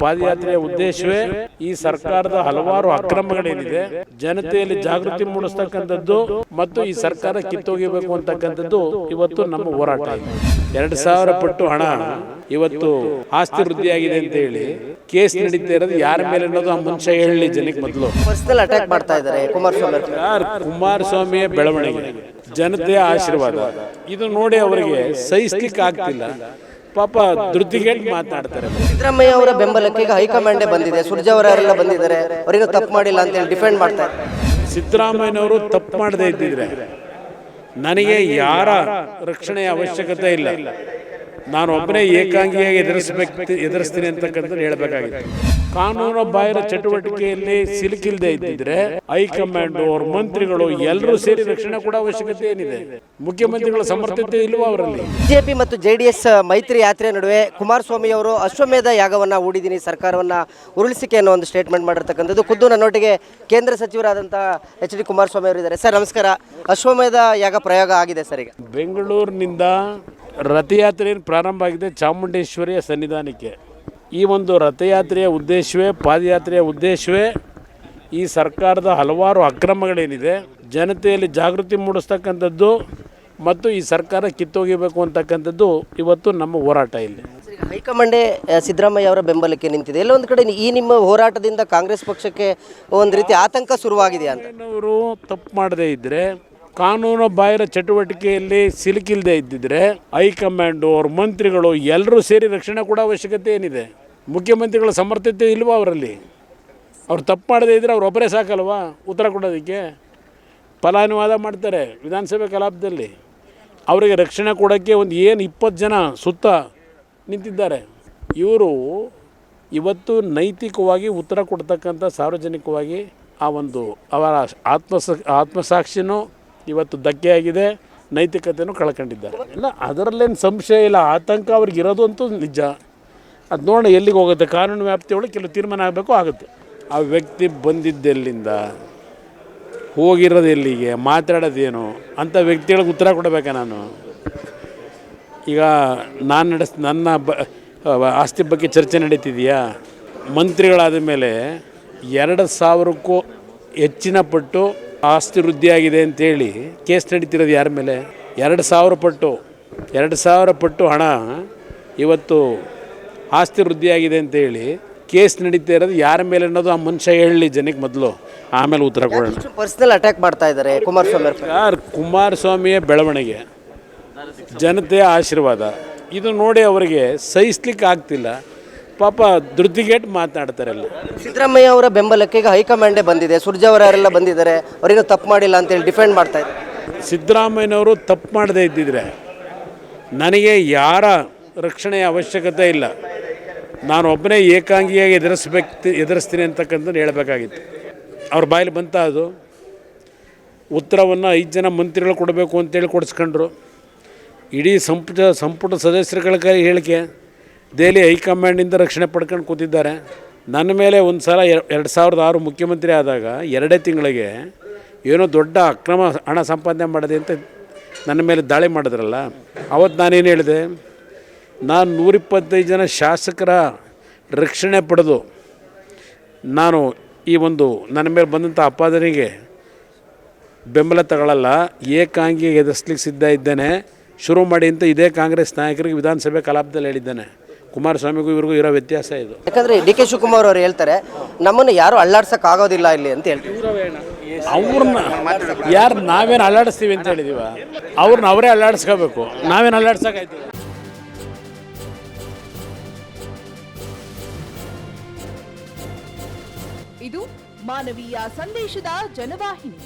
ಪಾದಯಾತ್ರೆಯ ಉದ್ದೇಶವೇ ಈ ಸರ್ಕಾರದ ಹಲವಾರು ಅಕ್ರಮಗಳೇನಿದೆ ಜನತೆಯಲ್ಲಿ ಜಾಗೃತಿ ಮೂಡಿಸ್ತಕ್ಕಂಥದ್ದು ಮತ್ತು ಈ ಸರ್ಕಾರ ಕಿತ್ತೋಗಿಬೇಕು ಅಂತಕ್ಕಂಥದ್ದು ಇವತ್ತು ನಮ್ಮ ಹೋರಾಟ. ಎರಡು ಸಾವಿರ ಪಟ್ಟು ಹಣ ಇವತ್ತು ಆಸ್ತಿ ವೃದ್ಧಿಯಾಗಿದೆ ಅಂತ ಹೇಳಿ ಕೇಸ್ ನಡೀತಾ ಇರೋದು ಯಾರ ಮೇಲೆ ಅನ್ನೋದು ಆ ಮುಂಚೆ ಹೇಳಲಿ ಜನಕ್ಕೆ ಮೊದಲು. ಅಟ್ಯಾಕ್ ಮಾಡ್ತಾ ಇದ್ದಾರೆ ಕುಮಾರಸ್ವಾಮಿ ಕುಮಾರಸ್ವಾಮಿಯ ಬೆಳವಣಿಗೆ ಜನತೆಯ ಆಶೀರ್ವಾದ. ಇದು ನೋಡಿ ಅವರಿಗೆ ಸಹಿಸ್ಲಿಕ್ಕೆ ಆಗ್ತಿಲ್ಲ ಪಾಪ ಧೃತಿಗೆಟ್ ಮಾತಾಡ್ತಾರೆ. ಸಿದ್ದರಾಮಯ್ಯ ಅವರ ಬೆಂಬಲಕ್ಕೆ ಈಗ ಹೈಕಮಾಂಡೇ ಬಂದಿದೆ. ಸುರ್ಜಾವರೆಲ್ಲ ಬಂದಿದ್ದಾರೆ. ಅವರಿಗೆ ತಪ್ಪು ಮಾಡಿಲ್ಲ ಅಂತ ಹೇಳಿ ಡಿಫೆಂಡ್ ಮಾಡ್ತಾರೆ ಸಿದ್ದರಾಮಯ್ಯನವರು ತಪ್ಪು ಮಾಡದೇ ಇದ್ದಿದ್ರೆ ನನಗೆ ಯಾರ ರಕ್ಷಣೆಯ ಅವಶ್ಯಕತೆ ಇಲ್ಲ. ನಾನು ಒಬ್ಬನೇ ಏಕಾಂಗಿಯಾಗಿ ಎದುರಿಸಬೇಕು ಎದುರಿಸ್ತೀನಿ ಅಂತಕ್ಕಂಥದ್ದು ಹೇಳಬೇಕಾಗಿತ್ತು ಕಾನೂನು ಬಾಹಿರ ಚಟುವಟಿಕೆಯಲ್ಲಿ ಸಿಲುಕಿಲ್ಲದೆ ಇದ್ದಿದ್ರೆ ಹೈಕಮಾಂಡ್ ಅವ್ರ ಮಂತ್ರಿಗಳು ಎಲ್ಲರೂ ಸೇರಿ ರಕ್ಷಣೆ ಕೂಡ ಅವಶ್ಯಕತೆ ಏನಿದೆ? ಮುಖ್ಯಮಂತ್ರಿಗಳ ಸಮರ್ಥತೆ ಇಲ್ವಾ ಅವರಲ್ಲಿ? ಬಿಜೆಪಿ ಮತ್ತು ಜೆಡಿಎಸ್ ಮೈತ್ರಿ ಯಾತ್ರೆ ನಡುವೆ ಕುಮಾರಸ್ವಾಮಿ ಅವರು ಅಶ್ವಮೇಧ ಯಾಗವನ್ನ ಹೂಡಿದ್ದೀನಿ ಸರ್ಕಾರವನ್ನ ಉರುಳಿಸಿಕೆ ಅನ್ನೋ ಒಂದು ಸ್ಟೇಟ್ಮೆಂಟ್ ಮಾಡಿರ್ತಕ್ಕಂಥದ್ದು. ಖುದ್ದು ನನ್ನೊಟ್ಟಿಗೆ ಕೇಂದ್ರ ಸಚಿವರಾದಂಥ ಎಚ್ ಡಿ ಕುಮಾರಸ್ವಾಮಿ ಅವರು ಇದ್ದಾರೆ. ಸರ್ ನಮಸ್ಕಾರ. ಅಶ್ವಮೇಧ ಯಾಗ ಪ್ರಯೋಗ ಆಗಿದೆ ಸರ್ ಈಗ? ಬೆಂಗಳೂರಿನಿಂದ ರಥಯಾತ್ರೆ ಪ್ರಾರಂಭ ಆಗಿದೆ ಚಾಮುಂಡೇಶ್ವರಿಯ ಸನ್ನಿಧಾನಕ್ಕೆ. ಈ ಒಂದು ರಥಯಾತ್ರೆಯ ಉದ್ದೇಶವೇ ಪಾದಯಾತ್ರೆಯ ಉದ್ದೇಶವೇ ಈ ಸರ್ಕಾರದ ಹಲವಾರು ಅಕ್ರಮಗಳೇನಿದೆ ಜನತೆಯಲ್ಲಿ ಜಾಗೃತಿ ಮೂಡಿಸ್ತಕ್ಕಂಥದ್ದು ಮತ್ತು ಈ ಸರ್ಕಾರ ಕಿತ್ತೋಗಿಬೇಕು ಅಂತಕ್ಕಂಥದ್ದು ಇವತ್ತು ನಮ್ಮ ಹೋರಾಟ ಇಲ್ಲಿ. ಹೈಕಮಾಂಡೇ ಸಿದ್ದರಾಮಯ್ಯ ಅವರ ಬೆಂಬಲಕ್ಕೆ ನಿಂತಿದೆ. ಎಲ್ಲೊಂದು ಕಡೆ ಈ ನಿಮ್ಮ ಹೋರಾಟದಿಂದ ಕಾಂಗ್ರೆಸ್ ಪಕ್ಷಕ್ಕೆ ಒಂದು ರೀತಿ ಆತಂಕ ಶುರುವಾಗಿದೆ ಅಂತ? ಅವರು ತಪ್ಪು ಮಾಡದೇ ಇದ್ದರೆ ಕಾನೂನು ಬಾಹಿರ ಚಟುವಟಿಕೆಯಲ್ಲಿ ಸಿಲುಕಿಲ್ಲದೆ ಇದ್ದಿದ್ರೆ ಹೈಕಮಾಂಡು ಅವ್ರ ಮಂತ್ರಿಗಳು ಎಲ್ಲರೂ ಸೇರಿ ರಕ್ಷಣೆ ಕೊಡೋ ಅವಶ್ಯಕತೆ ಏನಿದೆ? ಮುಖ್ಯಮಂತ್ರಿಗಳ ಸಮರ್ಥತೆ ಇಲ್ವಾ ಅವರಲ್ಲಿ? ಅವ್ರು ತಪ್ಪು ಮಾಡದೇ ಇದ್ದರೆ ಅವ್ರು ಒಬ್ಬರೇ ಸಾಕಲ್ವಾ ಉತ್ತರ ಕೊಡೋದಕ್ಕೆ? ಫಲಾನುವಾದ ಮಾಡ್ತಾರೆ ವಿಧಾನಸಭೆ ಕಲಾಪದಲ್ಲಿ. ಅವರಿಗೆ ರಕ್ಷಣೆ ಕೊಡೋಕ್ಕೆ ಒಂದು ಏನು ಇಪ್ಪತ್ತು ಜನ ಸುತ್ತ ನಿಂತಿದ್ದಾರೆ. ಇವರು ಇವತ್ತು ನೈತಿಕವಾಗಿ ಉತ್ತರ ಕೊಡ್ತಕ್ಕಂಥ ಸಾರ್ವಜನಿಕವಾಗಿ ಆ ಒಂದು ಅವರ ಆತ್ಮ ಆತ್ಮಸಾಕ್ಷಿನೂ ಇವತ್ತು ಧಕ್ಕೆಯಾಗಿದೆ ನೈತಿಕತೆಯೂ ಕಳ್ಕೊಂಡಿದ್ದಾರೆ. ಇಲ್ಲ, ಅದರಲ್ಲೇನು ಸಂಶಯ ಇಲ್ಲ, ಆತಂಕ ಅವ್ರಿಗೆ ಇರೋದು ಅಂತೂ ನಿಜ. ಅದು ನೋಡೋಣ ಎಲ್ಲಿಗೆ ಹೋಗುತ್ತೆ, ಕಾನೂನು ವ್ಯಾಪ್ತಿಯೊಳಗೆ ಕೆಲವು ತೀರ್ಮಾನ ಆಗಬೇಕು, ಆಗುತ್ತೆ. ಆ ವ್ಯಕ್ತಿ ಬಂದಿದ್ದೆಲ್ಲಿಂದ ಹೋಗಿರೋದು ಎಲ್ಲಿಗೆ? ಮಾತಾಡೋದೇನು? ಅಂಥ ವ್ಯಕ್ತಿಗಳಿಗೆ ಉತ್ತರ ಕೊಡಬೇಕಾ ನಾನು? ಈಗ ನಾನು ನಡೆಸ್, ನನ್ನ ಬ ಆಸ್ತಿ ಬಗ್ಗೆ ಚರ್ಚೆ ನಡೀತಿದೆಯಾ? ಮಂತ್ರಿಗಳಾದ ಮೇಲೆ ಎರಡು ಸಾವಿರಕ್ಕೂ ಹೆಚ್ಚಿನ ಪಟ್ಟು ಆಸ್ತಿ ವೃದ್ಧಿಯಾಗಿದೆ ಅಂತೇಳಿ ಕೇಸ್ ನಡೀತಿರೋದು ಯಾರ ಮೇಲೆ? ಎರಡು ಸಾವಿರ ಪಟ್ಟು ಎರಡು ಸಾವಿರ ಪಟ್ಟು ಹಣ ಇವತ್ತು ಆಸ್ತಿ ವೃದ್ಧಿಯಾಗಿದೆ ಅಂತೇಳಿ ಕೇಸ್ ನಡೀತಾ ಇರೋದು ಯಾರ ಮೇಲೆ ಅನ್ನೋದು ಆ ಮನುಷ್ಯ ಹೇಳಲಿ ಜನಕ್ಕೆ ಮೊದಲು. ಆಮೇಲೆ ಉತ್ತರ ಕೊಡೋಣ. ಪರ್ಸನಲ್ ಅಟ್ಯಾಕ್ ಮಾಡ್ತಾ ಇದ್ದಾರೆ ಕುಮಾರಸ್ವಾಮಿ ಯಾರು ಕುಮಾರಸ್ವಾಮಿಯ ಬೆಳವಣಿಗೆ ಜನತೆಯ ಆಶೀರ್ವಾದ ಇದು ನೋಡಿ ಅವರಿಗೆ ಸಹಿಸ್ಲಿಕ್ಕೆ ಆಗ್ತಿಲ್ಲ. ಪಾಪ ದುರ್ದಿಗೇಟ್ ಮಾತನಾಡ್ತಾರೆ ಅಲ್ಲಿ. ಸಿದ್ದರಾಮಯ್ಯ ಅವರ ಬೆಂಬಲಕ್ಕೆ ಈಗ ಹೈಕಮಾಂಡೇ ಬಂದಿದೆ. ಸುರ್ಜಾವರೆಲ್ಲ ಬಂದಿದ್ದಾರೆ. ಅವರೇನು ತಪ್ಪು ಮಾಡಿಲ್ಲ ಅಂತೇಳಿ ಡಿಫೆಂಡ್ ಮಾಡ್ತಾ ಇದ್ದಾರೆ. ಸಿದ್ದರಾಮಯ್ಯನವರು ತಪ್ಪು ಮಾಡದೇ ಇದ್ದಿದ್ರೆ ನನಗೆ ಯಾರ ರಕ್ಷಣೆಯ ಅವಶ್ಯಕತೆ ಇಲ್ಲ. ನಾನು ಒಬ್ಬನೇ ಏಕಾಂಗಿಯಾಗಿ ಎದುರಿಸ್ಬೇಕು ಎದುರಿಸ್ತೀನಿ ಅಂತಕ್ಕಂಥದ್ದು ಹೇಳಬೇಕಾಗಿತ್ತು. ಅವ್ರ ಬಾಯಲ್ಲಿ ಬಂತ ಅದು. ಉತ್ತರವನ್ನು ಐದು ಜನ ಮಂತ್ರಿಗಳು ಕೊಡಬೇಕು ಅಂತೇಳಿ ಕೊಡಿಸ್ಕೊಂಡ್ರು. ಇಡೀ ಸಂಪುಟ ಸಂಪುಟ ಸದಸ್ಯರುಗಳ ಕೈ ಹೇಳಿಕೆ. ದೆಹಲಿ ಹೈಕಮಾಂಡಿಂದ ರಕ್ಷಣೆ ಪಡ್ಕೊಂಡು ಕೂತಿದ್ದಾರೆ. ನನ್ನ ಮೇಲೆ ಒಂದು ಸಲ ಎರಡು ಸಾವಿರದ ಆರು ಮುಖ್ಯಮಂತ್ರಿ ಆದಾಗ ಎರಡೇ ತಿಂಗಳಿಗೆ ಏನೋ ದೊಡ್ಡ ಅಕ್ರಮ ಹಣ ಸಂಪಾದನೆ ಮಾಡಿದೆ ಅಂತ ನನ್ನ ಮೇಲೆ ದಾಳಿ ಮಾಡಿದ್ರಲ್ಲ ಅವತ್ತು ನಾನೇನು ಹೇಳಿದೆ? ನಾನು ನೂರಿಪ್ಪತ್ತೈದು ಜನ ಶಾಸಕರ ರಕ್ಷಣೆ ಪಡೆದು ನಾನು ಈ ಒಂದು ನನ್ನ ಮೇಲೆ ಬಂದಂಥ ಅಪಾದನೆಗೆ ಬೆಂಬಲ ತಗೊಳ್ಳಲ್ಲ ಏಕಾಂಗಿ ಎದುರಿಸ್ಲಿಕ್ಕೆ ಸಿದ್ಧ ಇದ್ದೇನೆ. ಶುರು ಮಾಡಿ ಅಂತ ಇದೇ ಕಾಂಗ್ರೆಸ್ ನಾಯಕರಿಗೆ ವಿಧಾನಸಭೆ ಕಲಾಪದಲ್ಲಿ ಹೇಳಿದ್ದೇನೆ. ಕುಮಾರಸ್ವಾಮಿಗೂ ಇವ್ರಿಗೂ ಇರೋ ವ್ಯತ್ಯಾಸ ಇದು. ಯಾಕಂದ್ರೆ ಡಿ ಕೆ ಶಿವಕುಮಾರ್ ಅವರು ಹೇಳ್ತಾರೆ ನಮ್ಮನ್ನು ಯಾರು ಅಳ್ಳಾಡ್ಸಕ್ ಆಗೋದಿಲ್ಲ ಇಲ್ಲಿ ಅಂತ ಹೇಳ್ತಾರೆ ಅವ್ರನ್ನ ಯಾರು ನಾವೇನು ಅಲ್ಲಾಡಿಸ್ತೀವಿ ಅಂತ ಹೇಳಿದೀವ? ಅವ್ರನ್ನ ಅವರೇ ಅಲ್ಲಾಡಿಸ್ಕೋಬೇಕು. ನಾವೇನು ಅಲ್ಲಾಡ್ಸೋಕಾಯ್ತು ಇದು ಮಾನವೀಯ ಸಂದೇಶದ ಜನವಾಹಿನಿ.